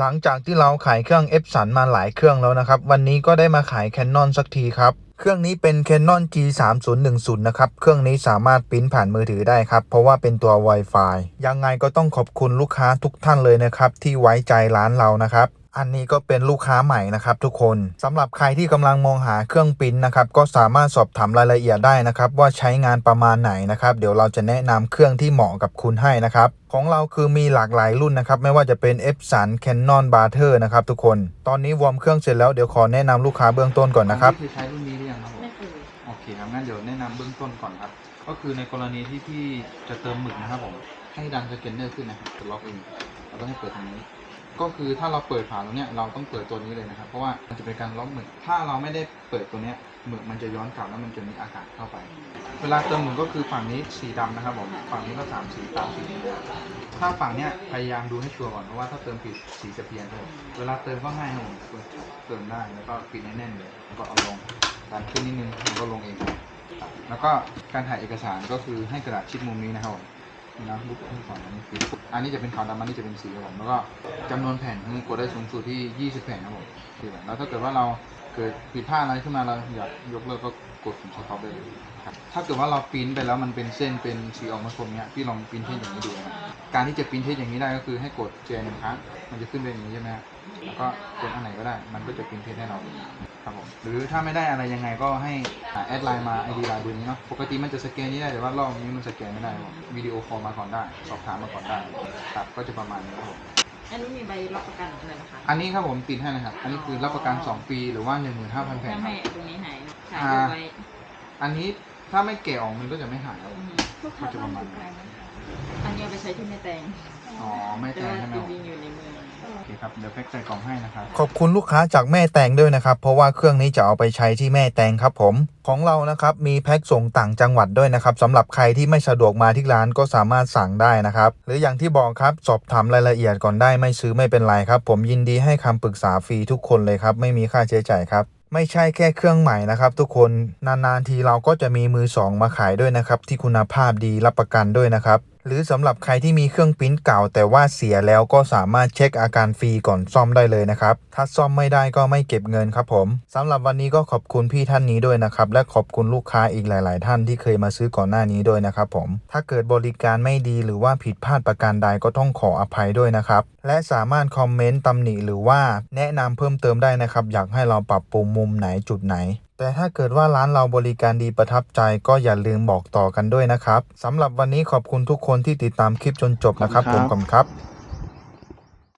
หลังจากที่เราขายเครื่อง e p s o n มาหลายเครื่องแล้วนะครับ วันนี้ก็ได้มาขาย Canon สักทีครับ เครื่องนี้เป็น Canon G 3 0 1 0นะครับ เครื่องนี้สามารถปริ้นผ่านมือถือได้ครับ เพราะว่าเป็นตัว Wi-Fi ยังไงก็ต้องขอบคุณลูกค้าทุกท่านเลยนะครับ ที่ไว้ใจร้านเรานะครับ อันนี้ก็เป็นลูกค้าใหม่นะครับทุกคนสำหรับใครที่กำลังมองหาเครื่องปริ้นนะครับก็สามารถสอบถามรายละเอียดได้นะครับว่าใช้งานประมาณไหนนะครับเดี๋ยวเราจะแนะนำเครื่องที่เหมาะกับคุณให้นะครับของเราคือมีหลากหลายรุ่นนะครับไม่ว่าจะเป็น e p s o n Canon b a r t e r นะครับทุกคน ตอนนี้วอร์มเครื่องเสร็จแล้วเดี๋ยวขอแนะนำลูกค้าเบื้องต้นก่อนนะครับคือใช้รุ่นนี้หรือยังครับผมไม่เคยโอเคครับงั้นเดี๋ยวแนะนำเบื้องต้นก่อนครับก็คือในกรณีที่พี่จะเติมหมึกนะครับผมให้ดันสแกนเนอร์ขึ้นนะครับจะล็อกเองเราต้องให้เปิดตรงนี้ ก็คือถ้าเราเปิดฝาตรงเนี้ยเราต้องเปิดตัวนี้เลยนะครับ เพราะว่ามันจะเป็นการล็อกหมึก ถ้าเราไม่ได้เปิดตัวเนี้ยหมึกมันจะย้อนกลับแล้วมันจะมีอากาศเข้าไป เวลาเติมหมึกก็คือฝั่งนี้สีดำนะครับผมฝั่งนี้ก็สามสีตามสีนี้ถ้าฝั่งเนี้ยพยายามดูให้ชัวร์ก่อนเพราะว่าถ้าเติมผิดสีจะเพี้ยนครับผมเวลาเติมก็ง่ายครับผมเติมได้แล้วก็ปิดให้แน่นเลยแล้วก็เอาลงดันขึ้นนิดนึงแล้วก็ลงเองครับแล้วก็การถ่ายเอกสารก็คือให้กระดาษชิดมุมนี้นะครับผม นี่นะลูกที่สองอันนี้คืออันนี้จะเป็นขาวดำอันนี้จะเป็นสีครับผมแล้วก็จำนวนแผ่นคือกดได้สูงสุดที่ 20 แผ่นครับผมที่แบบแล้วถ้าเกิดว่าเราเกิดผิดพลาดอะไรขึ้นมาเราอยากยกเลิกก็กดปุ่มสต็อปได้เลยครับถ้าเกิดว่าเราปิ้นไปแล้วมันเป็นเส้นเป็นสีออกมาคมเนี้ยพี่ลองปิ้นเส้นอย่างนี้ดูนะครับ การที่จะปริ้นเทสอย่างนี้ได้ก็คือให้กดเจหนึ่งครั้งมันจะขึ้นเป็นอย่างนี้ใช่ไหมฮะแล้วก็กดอันไหนก็ได้ มันก็จะปริ้นเทสให้เราครับผมหรือถ้าไม่ได้อะไรยังไงก็ให้แอดไลน์มาไอดีไลน์เบอร์นี้เนาะปกติมันจะสแกนนี้ได้แต่ว่ารอบนี้มันสแกนไม่ได้ครับวิดีโอคอลมาก่อนได้ สอบถามมาก่อนได้ครับก็จะประมาณนี้ครับผมอันนี้มีใบรับประกันอะไรนะคะ อันนี้ครับผมติดให้นะครับ อันนี้คือรับประกัน 2 ปีหรือว่า 15,000แผ่นถ้าครัไม่บตรงนี้หายนะขายเอาไว้อันนี้ถ้าไม่แกะออกมันก็จะไม่หายครับอืมลูกค้าบ้าน อยู่ไกลไหมคะอันนี้เอาไปใช้ที่แม่แตงอ๋อไม่แต่แจ้งว่าใช่ไหมจครับริงๆอยู่ในเมือง โอเคครับเดี๋ยวแพ็กใส่กล่องให้นะครับขอบคุณลูกค้าจากแม่แตงด้วยนะครับ เพราะว่าเครื่องนี้จะเอาไปใช้ที่แม่แตงครับผมของเรานะครับมีแพ็คส่งต่างจังหวัดด้วยนะครับสำหรับใครที่ไม่สะดวกมาที่ร้านก็สามารถสั่งได้นะครับ หรืออย่างที่บอกครับสอบถามรายละเอียดก่อนได้ไม่ซื้อไม่เป็นไรครับ ผมยินดีให้คำปรึกษาฟรีทุกคนเลยครับไม่มีค่าใช้จ่ายครับ ไม่ใช่แค่เครื่องใหม่นะครับ ทุกคนนานๆทีเราก็จะมีมือสองมาขายด้วยนะครับที่คุณภาพดีรับประกันด้วยนะครับ หรือสำหรับใครที่มีเครื่องปริ้นเก่า แต่ว่าเสียแล้วก็สามารถเช็คอาการฟรีก่อนซ่อมได้เลยนะครับ ถ้าซ่อมไม่ได้ก็ไม่เก็บเงินครับผมสำหรับวันนี้ก็ขอบคุณพี่ท่านนี้ด้วยนะครับ และขอบคุณลูกค้าอีกหลาย ๆ ท่านที่เคยมาซื้อก่อนหน้านี้ด้วยนะครับผม ถ้าเกิดบริการไม่ดีหรือว่าผิดพลาดประการใดก็ต้องขออภัยด้วยนะครับ และสามารถคอมเมนต์ตำหนิหรือว่าแนะนำเพิ่มเติมได้นะครับ อยากให้เราปรับปรุงมุมไหนจุดไหน แต่ถ้าเกิดว่าร้านเราบริการดีประทับใจก็อย่าลืมบอกต่อกันด้วยนะครับสำหรับวันนี้ขอบคุณทุกคนที่ติดตามคลิปจนจบนะครับผมขอบคุณครับ